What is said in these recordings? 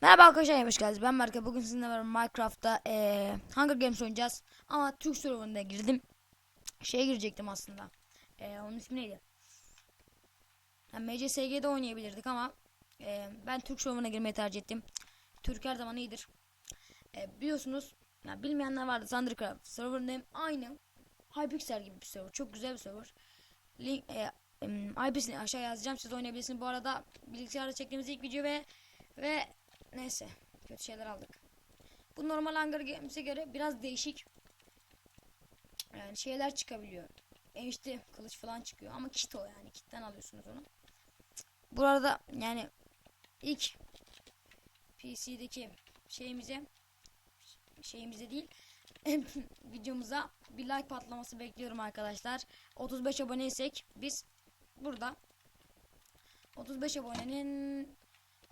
Merhaba arkadaşlar hoş geldiniz. Ben Berke. Bugün sizinle beraber Minecraft'ta eee Hunger Games oynayacağız. Ama Türk serverına girdim. Şeye girecektim aslında. Eee onun ismi neydi? Yani MCSG'de oynayabilirdik ama eee, ben Türk serverına girmeyi tercih ettim. Türk her zaman iyidir. Eee, biliyorsunuz ya bilmeyenler vardı Thundercraft serverındayım. Aynı Hypixel gibi bir server. Çok güzel bir server. Link em, IP'sini aşağı yazacağım. Siz oynayabilirsiniz. Bu arada bilgisayarda çektiğimiz ilk video ve ve neyse kötü şeyler aldık. Bu normal Hunger Games'e göre biraz değişik. Yani şeyler çıkabiliyor. Enişte kılıç falan çıkıyor ama kit o yani kitten alıyorsunuz onu. Bu arada yani ilk PC'deki şeyimize şeyimize değil videomuza bir like patlaması bekliyorum arkadaşlar. 35 aboneysek biz burada 35 abonenin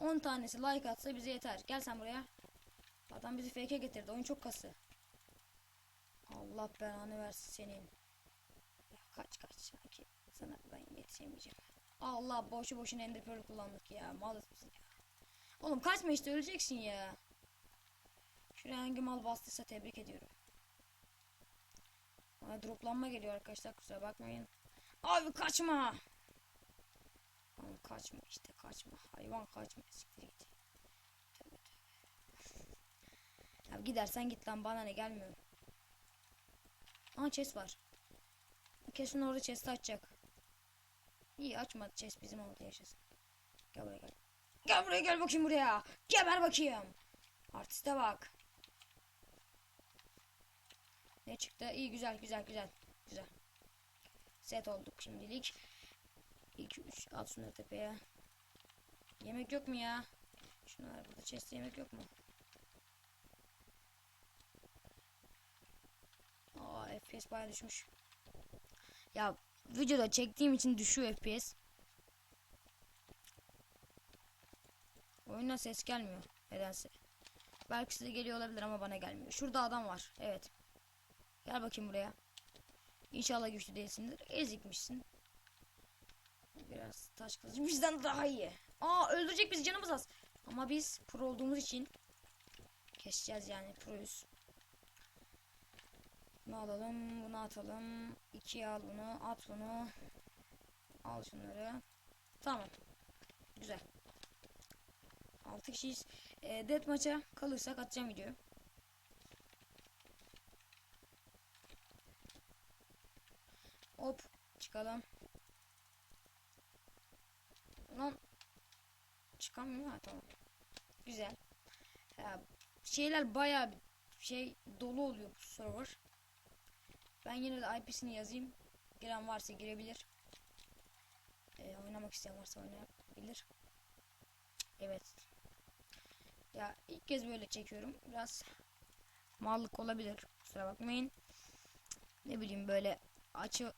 10 tanesi like atsa bize yeter. Gel sen buraya. Adam bizi fake'e getirdi. Oyun çok kası. Allah belanı versin senin. Ya kaç kaç sanki. Sana ben yetişemeyeceğim. Allah boşu boşuna ender kullandık ya. Malız mısın ya? Oğlum kaçma işte öleceksin ya. Şuraya hangi mal bastıysa tebrik ediyorum. Bana droplanma geliyor arkadaşlar kusura bakmayın. Abi kaçma. Lan kaçma işte kaçma. Hayvan kaçma. Siktir git. Tövbe tövbe. Ya gidersen git lan bana ne gelmiyor. Aa chest var. Kesin orada chest açacak. İyi açmadı chest bizim oldu yaşasın. Gel buraya gel. Gel buraya gel bakayım buraya. Geber bakayım. Artiste bak. Ne çıktı? İyi güzel güzel güzel. Güzel. Set olduk şimdilik. 2 3 at şunları tepeye. Yemek yok mu ya? Şunlar burada chest'te yemek yok mu? Aa FPS bayağı düşmüş. Ya videoda çektiğim için düşüyor FPS. Oyuna ses gelmiyor nedense. Belki size geliyor olabilir ama bana gelmiyor. Şurada adam var. Evet. Gel bakayım buraya. İnşallah güçlü değilsindir. Ezikmişsin. Biraz taş kılıç bizden daha iyi. Aa öldürecek bizi canımız az. Ama biz pro olduğumuz için keseceğiz yani proyuz. Bunu alalım, bunu atalım. İkiye al bunu, at bunu. Al şunları. Tamam. Güzel. 6 kişiyiz. E, death maça kalırsak atacağım videoyu. Hop çıkalım. Lan çıkamıyor ha tamam. Güzel. Ya, şeyler bayağı şey dolu oluyor bu server. Ben yine de IP'sini yazayım. Giren varsa girebilir. Ee, oynamak isteyen varsa oynayabilir. Evet. Ya ilk kez böyle çekiyorum. Biraz mallık olabilir. Kusura bakmayın. Ne bileyim böyle açı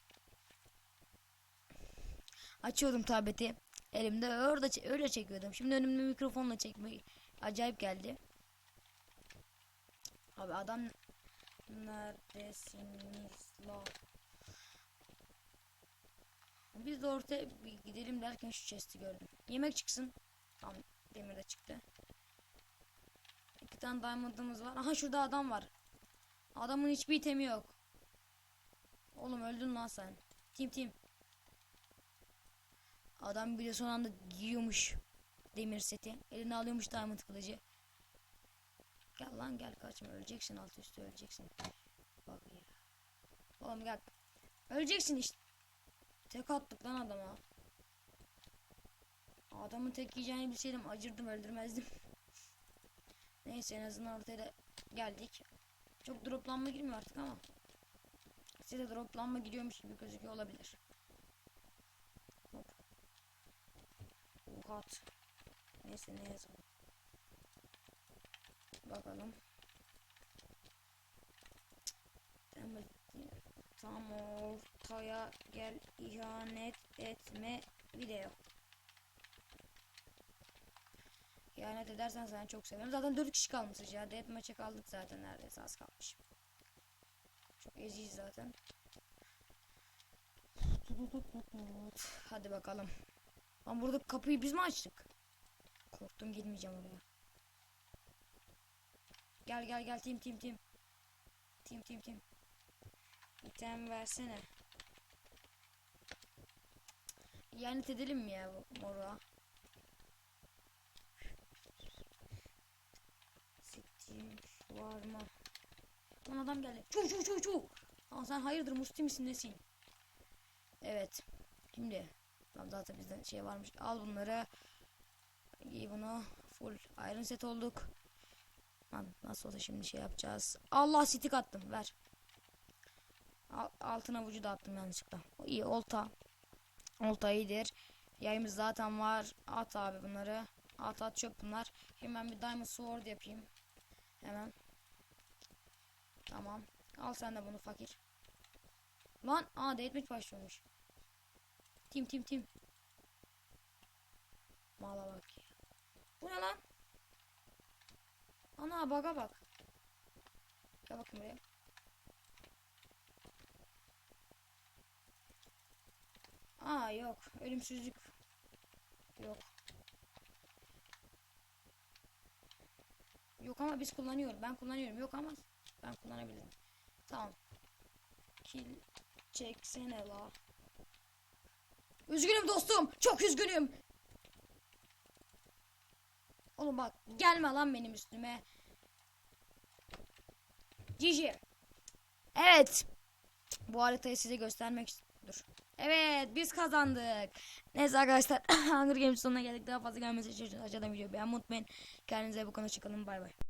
açıyordum tableti. Elimde orada öyle çekiyordum. Şimdi önümde mikrofonla çekmek acayip geldi. Abi adam neredesiniz la? Biz de ortaya gidelim derken şu chest'i gördüm. Yemek çıksın. Tamam demir de çıktı. İki tane diamond'ımız var. Aha şurada adam var. Adamın hiçbir itemi yok. Oğlum öldün lan sen. Tim tim. Adam bir de son anda giyiyormuş demir seti. Eline alıyormuş diamond kılıcı. Gel lan gel kaçma öleceksin alt üstü öleceksin. Bak ya. Oğlum gel. Öleceksin işte. Tek attık lan adama. Adamın tek yiyeceğini bilseydim acırdım öldürmezdim. Neyse en azından ortaya da geldik. Çok droplanma girmiyor artık ama. Size droplanma giriyormuş gibi gözüküyor olabilir. Hop. Ohat. Neyse ne. Bakalım. Tam ortaya gel ihanet etme video. İhanet edersen sana çok severim. Zaten 4 kişi kalmışız ya. Death maça kaldık zaten neredeyse az kalmış. Çok eziyiz zaten. Hadi bakalım. Lan burada kapıyı biz mi açtık? Korktum girmeyeceğim oraya. Gel gel gel tim tim tim. Tim tim tim. İtem versene. Yani edelim mi ya bu mora? Siktir var mı? Lan adam geldi. Çu çu çu çu. Aa sen hayırdır musti misin nesin? Evet. Şimdi. Tamam zaten bizde şey varmış. Al bunları. Giy bunu. Full iron set olduk. Lan nasıl olsa şimdi şey yapacağız. Allah stick attım ver. Al, altın avucu da attım yanlışlıkla. İyi olta. Olta iyidir. Yayımız zaten var. At abi bunları. At at çöp bunlar. Hemen bir diamond sword yapayım. Hemen. Tamam. Al sen de bunu fakir. Lan aa deathmatch başlıyormuş. Tim tim tim. Mala bak ya. Bu ne lan? Ana baga bak. Gel bakayım buraya. Aa yok. Ölümsüzlük. Yok. Yok ama biz kullanıyoruz. Ben kullanıyorum. Yok ama ben kullanabilirim. Tamam. Kill çeksene la. Üzgünüm dostum. Çok üzgünüm. Oğlum bak gelme lan benim üstüme. Cici. Evet. Bu haritayı size göstermek dur. Evet biz kazandık. Neyse arkadaşlar Hunger Games sonuna geldik. Daha fazla gelmesi için aşağıdan video beğenmeyi unutmayın. Kendinize bu konuda çıkalım. Bay bay.